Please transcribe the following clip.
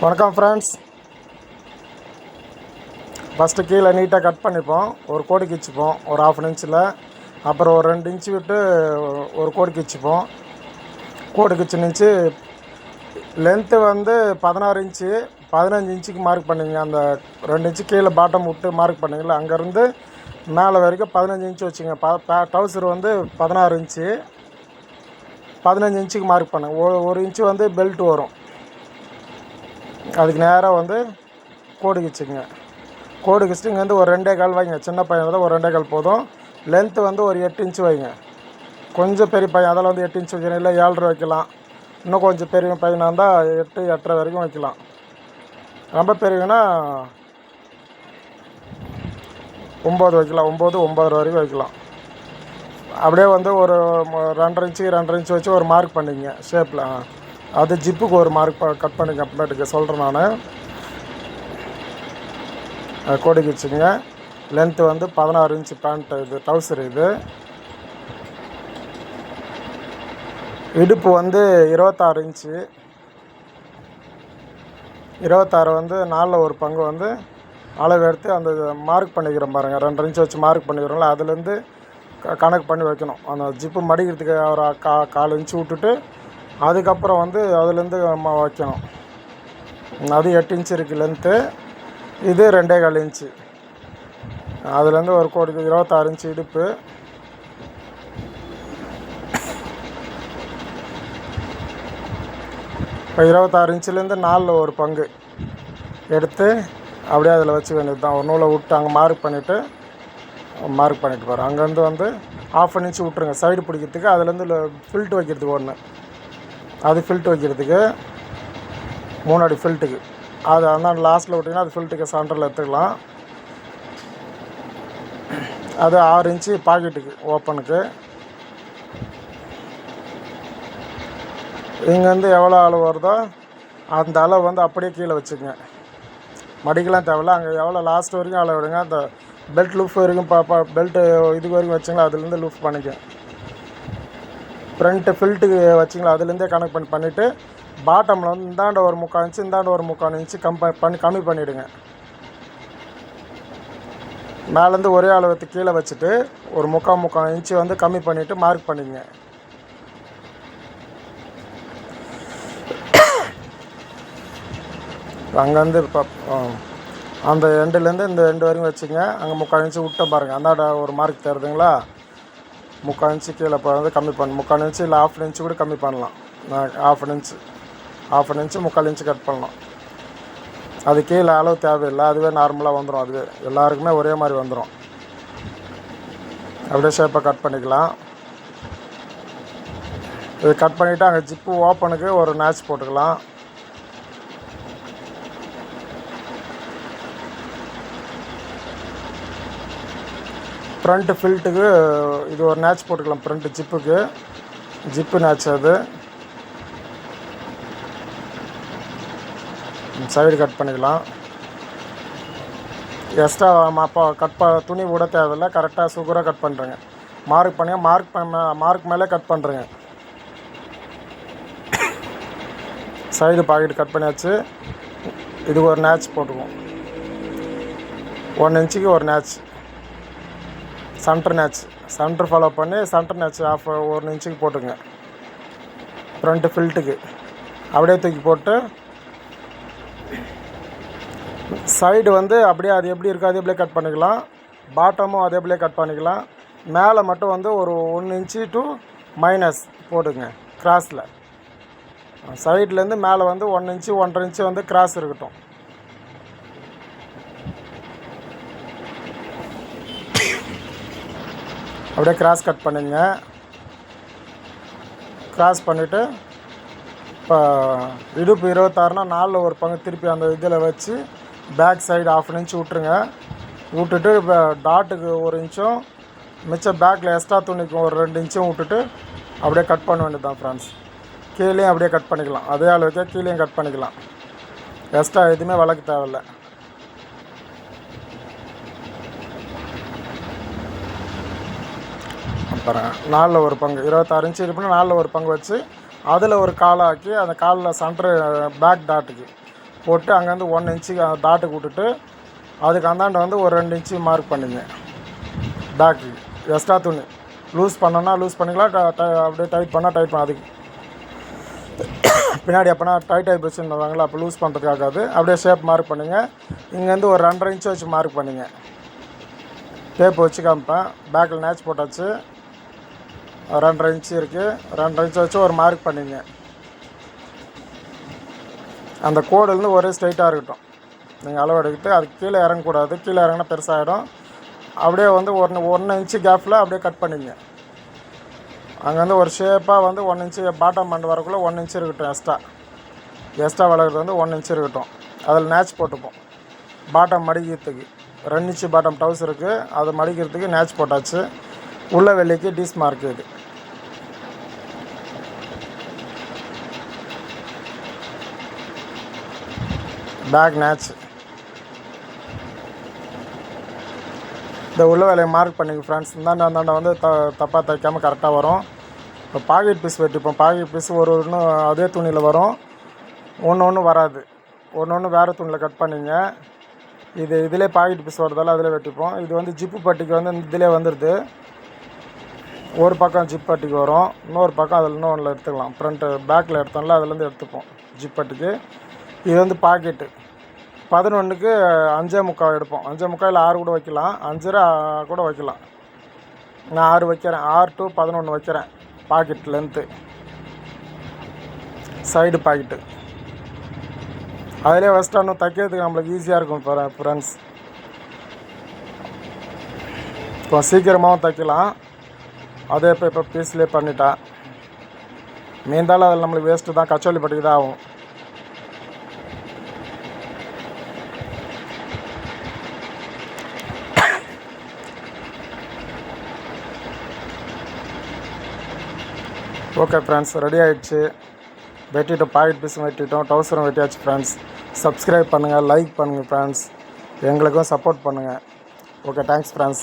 வணக்கம் friends first கீழே நீட்டாக கட் பண்ணிப்போம். ஒரு கோடி கிச்சுப்போம் ஒரு ஆஃப் இன்ச்சில் அப்புறம் ஒரு ரெண்டு இன்ச்சு விட்டு ஒரு கோடி கிச்சுப்போம் கோடு கிச்சுனுச்சு லென்த்து வந்து பதினாறு இன்ச்சு பதினஞ்சு இன்ச்சுக்கு மார்க் பண்ணிங்க அந்த ரெண்டு இன்ச்சு கீழே பாட்டம் விட்டு மார்க் பண்ணிங்களா அங்கேருந்து மேலே வரைக்கும் பதினஞ்சு இன்ச்சு வச்சுங்க. ப டவுசர் வந்து பதினாறு இன்ச்சு பதினஞ்சு இன்ச்சுக்கு மார்க் பண்ணுங்க. ஒரு இன்ச்சு வந்து பெல்ட் வரும். அதுக்கு நேராக வந்து கோடு கிச்சுங்க. கோடு கிச்சுட்டு இங்கே வந்து ஒரு ரெண்டே கால் வைங்க சின்ன பையன் தான் ஒரு ரெண்டே கால் போதும். லென்த்து வந்து ஒரு எட்டு இன்ச்சு வைங்க. கொஞ்சம் பெரிய பையன் அதில் வந்து எட்டு இன்ச்சு வைக்கணும் இல்லை ஏழ்ரை வைக்கலாம். இன்னும் கொஞ்சம் பெரிய பையனாக இருந்தால் எட்டு எட்டரை வரைக்கும் வைக்கலாம். ரொம்ப பெரியவனா ஒம்பது வைக்கலாம். ஒம்பது ஒம்பது வரைக்கும் வைக்கலாம். அப்படியே வந்து ஒரு ரெண்டரை இன்ச்சு ரெண்டரை இன்ச்சு வச்சு ஒரு மார்க் பண்ணிங்க ஷேப்பில் அது ஜிப்புக்கு ஒரு மார்க் கட் பண்ணுங்க அப்புறமேட்டுக்கு சொல்கிறேன் நான். கோடிக்கு வச்சுங்க லென்த்து வந்து பதினாறு இன்ச்சு பேண்ட்டு இது டவுசர் இது. இடுப்பு வந்து இருபத்தாறு இன்ச்சு இருபத்தாறு வந்து நாலில் ஒரு பங்கு வந்து அளவு எடுத்து அந்த மார்க் பண்ணிக்கிறோம் பாருங்கள் ரெண்டு இன்ச்சு வச்சு மார்க் பண்ணிக்கிறோம்ல அதுலேருந்து க- கணக்கு பண்ணி வைக்கணும். அந்த ஜிப்பு மடிக்கிறதுக்கு ஒரு கா கால் இன்ச்சு விட்டுட்டு அதுக்கப்புறம் வந்து அதுலேருந்து நம்ம வைக்கணும். அது எட்டு இன்ச்சு இருக்குது லென்த்து இது ரெண்டே கால் இன்ச்சு அதுலேருந்து ஒரு கோடி இருபத்தாறு இன்ச்சு இடுப்பு. இப்போ இருபத்தாறு இன்ச்சுலேருந்து நாலில் ஒரு பங்கு. எடுத்து அப்படியே அதில் வச்சு வேண்டியது தான். ஒரு நூலை விட்டு அங்கே மார்க் பண்ணிவிட்டு மார்க் பண்ணிட்டு பாரு அங்கேருந்து வந்து ஆஃப் அன் இன்ச்சு விட்ருங்க சைடு பிடிக்கிறதுக்கு அதுலேருந்து ஃபில்ட் வைக்கிறதுக்கு ஒன்று. அது ஃபில்ட் வைக்கிறதுக்கு மூணாடி ஃபில்ட்டுக்கு அது அந்த லாஸ்ட்டில் விட்டிங்கன்னா அது ஃபில்ட்டுக்கு சென்டரில் எடுத்துக்கலாம். அது ஆறு இன்ச்சு பாக்கெட்டுக்கு ஓப்பனுக்கு இங்கேருந்து எவ்வளோ அளவு வருதோ அந்த அளவு வந்து அப்படியே கீழே வச்சுக்கங்க. மடிக்கலாம் தேவையில்ல. அங்கே எவ்வளோ லாஸ்ட் வரைக்கும் அளவு விடுங்க அந்த பெல்ட் லூஃப் வரைக்கும் பா பெல்ட்டு இதுக்கு வரைக்கும் வச்சிங்களா அதுலேருந்து லூஃப் பண்ணிக்க ஃப்ரண்ட்டு ஃபில்ட்டு வச்சிங்களா? அதுலேருந்தே கனெக்ட் பண்ணி பண்ணிவிட்டு பாட்டமில் வந்து இந்தாண்ட ஒரு முக்கால் இன்ச்சு இந்தாண்ட ஒரு முக்கால் இன்ச்சு கம்ப பண்ணி கம்மி பண்ணிவிடுங்க மேலேருந்து ஒரே அளவுக்கு கீழே வச்சுட்டு ஒரு முக்கால் முக்கால் இன்ச்சு வந்து கம்மி பண்ணிவிட்டு மார்க் பண்ணிடுங்க. அங்கேருந்து இப்போ அந்த எண்டுலேருந்து இந்த எண்டு வரைக்கும் வச்சுங்க அங்கே முக்கால் இன்ச்சு விட்ட பாருங்கள் அந்தாண்ட ஒரு மார்க் தருதுங்களா? முக்கால் இன்ச்சு கீழே போகிறது வந்து கம்மி பண்ண முக்கால் இன்ச்சு இல்லை ஆஃப் இன்ச்சு கூட கம்மி பண்ணலாம். ஆஃப் இன்ச்சு ஆஃப் இன்ச்சு முக்கால் இன்ச்சு கட் பண்ணலாம். அது கீழே அளவு தேவையில்லை அதுவே நார்மலாக வந்துடும் அதுவே. எல்லாருக்குமே ஒரே மாதிரி வந்துடும் அப்படியே ஷேப்பை கட் பண்ணிக்கலாம். இது கட் பண்ணிவிட்டு அங்கே ஜிப்பு ஓப்பனுக்கு ஒரு நேச் போட்டுக்கலாம். ஃப்ரண்ட்டு ஃபில்ட்டுக்கு இது ஒரு நேச் போட்டுக்கலாம் ஃப்ரண்ட்டு ஜிப்புக்கு. ஜிப்பு நேச் அது. சைடு கட் பண்ணிக்கலாம். எக்ஸ்ட்ரா அப்போ கட் ப துணி விட தேவையில்லை கரெக்டாக சுகராக கட் பண்ணுறேங்க மார்க் பண்ணுங்க மார்க் பண்ண மார்க் மேலே கட் பண்ணுறேங்க சைடு பாக்கெட் கட் பண்ணியாச்சு. இதுக்கு ஒரு நேச் போட்டுக்குவோம். ஒன் இன்ச்சுக்கு ஒரு notch centre notch centre follow பண்ணி சென்டர் நேச் ஆஃப் ஒரு இன்ச்சுக்கு போட்டுங்க. ஃப்ரண்ட்டு ஃபில்ட்டுக்கு அப்படியே தூக்கி போட்டு சைடு வந்து அப்படியே அது எப்படி இருக்கோ அதே அப்படியே கட் பண்ணிக்கலாம். பாட்டமும் அதே அப்படியே கட் பண்ணிக்கலாம். மேலே மட்டும் வந்து ஒரு ஒன் இன்ச்சு டு மைனஸ் போடுங்க கிராஸில் சைட்லேருந்து மேலே வந்து ஒன் இன்ச்சு ஒன்றரை இன்ச்சு வந்து கிராஸ் இருக்கட்டும். அப்படியே கிராஸ் கட் பண்ணுங்க. கிராஸ் பண்ணிவிட்டு இப்போ இடுப்பு இருபத்தாறுனா நாலில் ஒரு பங்கு திருப்பி அந்த இதில் வச்சு பேக் சைடு ஆஃப் இன்ச் விட்ருங்க விட்டுட்டு இப்போ டாட்டுக்கு ஒரு இன்ச்சும் மிச்சம் பேக்கில் எக்ஸ்ட்ரா துணிக்கும் ஒரு ரெண்டு இன்ச்சும் விட்டுட்டு அப்படியே கட் பண்ண வேண்டியது தான் ஃப்ரெண்ட்ஸ் கீழேயும் அப்படியே கட் பண்ணிக்கலாம். அதே அளவுக்கே கீழேயும் கட் பண்ணிக்கலாம். எக்ஸ்ட்ரா எதுவுமே வளர்க்க தேவையில்ல. அப்புறம் நாலில் ஒரு பங்கு. இருபத்தாறு இன்ச்சு இருப்பினா நாலில் ஒரு பங்கு வச்சு அதில் ஒரு காலாக்கி அந்த காலில் சென்டர் பேக் டாட்டுக்கு போட்டு அங்கேருந்து ஒன் இன்ச்சு டாட்டுக்கு விட்டுட்டு அதுக்கு அந்தாண்ட வந்து ஒரு ரெண்டு இன்ச்சு மார்க் பண்ணிங்க. பேக்கு எக்ஸ்ட்ரா துணி. லூஸ் பண்ணோன்னா லூஸ் பண்ணிக்கலாம். ட- அப்படியே டைட் பண்ணால் டைட் பண்ண அதுக்கு. பின்னாடி அப்போனா டைட் ஆகி போச்சுன்னு அப்போ லூஸ் பண்ணுறதுக்காகாது அப்படியே ஷேப் மார்க் பண்ணுங்க. இங்கேருந்து ஒரு ரெண்டரை இன்ச்சு வச்சு மார்க் பண்ணுங்க. டேப் வச்சு காமிப்பேன். பேக்கில் நேச் போட்டாச்சு. ரெண்டரை இன்ச்சு இருக்குது ரெண்டரை இன்ச்சு வச்சு ஒரு மார்க் பண்ணிங்க. அந்த கோடுலேருந்து ஒரே ஸ்ட்ரைட்டாக இருக்கட்டும். நீங்கள் அளவு எடுக்கிட்டு அதுக்கு கீழே இறங்கக்கூடாது. கீழே இறங்கினா பெருசாகிடும் அப்படியே வந்து ஒன்று ஒன்று இன்ச்சு கேப்பில் அப்படியே கட் பண்ணிங்க. அங்கேருந்து ஒரு ஷேப்பாக வந்து ஒன் இன்ச்சு பாட்டம் மண்ட் வரக்குள்ளே ஒன் இன்ச்சு இருக்கட்டும் எக்ஸ்ட்ரா எக்ஸ்ட்ரா வளர்க்குறது வந்து ஒன் இன்ச்சு இருக்கட்டும். அதில் நேச் போட்டுப்போம். பாட்டம் மடிக்கிறதுக்கு. ரெண்டு இன்ச்சு பாட்டம் டவுஸ் இருக்குது அதை மடிக்கிறதுக்கு நேச் போட்டாச்சு. உள்ள வெள்ளிக்கு டீஸ் மார்க் இது. பேக் நேச் இந்த உள்ள வேலையை மார்க் பண்ணிங்க ஃப்ரெண்ட்ஸ் இந்தாண்ட அந்தாண்ட வந்து த தப்பாக தைக்காமல் கரெக்டாக வரும். இப்போ பாக்கெட் பீஸ் வெட்டிப்போம் பாக்கெட் பீஸ் ஒரு ஒன்று அதே துணியில் வரும். ஒன்று ஒன்று வராது. ஒன்று ஒன்று வேறு துணியில் கட் பண்ணிங்க. இது இதிலே பாக்கெட் பீஸ் வரதால அதில் வெட்டிப்போம். இது வந்து ஜிப்பு பட்டிக்கு வந்து இதிலே வந்துடுது ஒரு பக்கம் ஜிப் பட்டிக்கு வரும். இன்னொரு பக்கம் அதில் இன்னொன்று எடுத்துக்கலாம். ஃப்ரண்ட்டு பேக்கில் எடுத்தோம்ல அதுலேருந்து எடுத்துப்போம். ஜிப் பட்டிக்கு. இது வந்து பாக்கெட்டு. பதினொன்றுக்கு அஞ்சே முக்கால் எடுப்போம். அஞ்சே முக்கால் ஆறு கூட வைக்கலாம். அஞ்சரை கூட வைக்கலாம். நான் ஆறு வைக்கிறேன். ஆறு டு பதினொன்று வைக்கிறேன். பாக்கெட் லென்த்து சைடு பாக்கெட்டு அதிலே ஃபஸ்ட்டு இன்னும் தைக்கிறதுக்கு நம்மளுக்கு ஈஸியாக இருக்கும் ஃப்ரெண்ட்ஸ் இப்போ சீக்கிரமாகவும் தைக்கலாம். அதே இப்போ இப்போ பீஸ்லேயே பண்ணிட்டா. மீந்தாலும் அதில் நம்மளுக்கு வேஸ்ட்டு தான். கச்சோலி பட்டிக்கு தான் ஆகும். ஓகே ஃப்ரெண்ட்ஸ் ரெடி ஆகிடுச்சு வெட்டிட்டோம் பாக்கெட் பீஸும் வெட்டிட்டோம் டவுசரும் வெட்டியாச்சு ஃப்ரெண்ட்ஸ் சப்ஸ்கிரைப் பண்ணுங்கள் லைக் பண்ணுங்கள் ஃப்ரெண்ட்ஸ் எங்களுக்கும் சப்போர்ட் பண்ணுங்கள் ஓகே தேங்க்ஸ் ஃப்ரெண்ட்ஸ்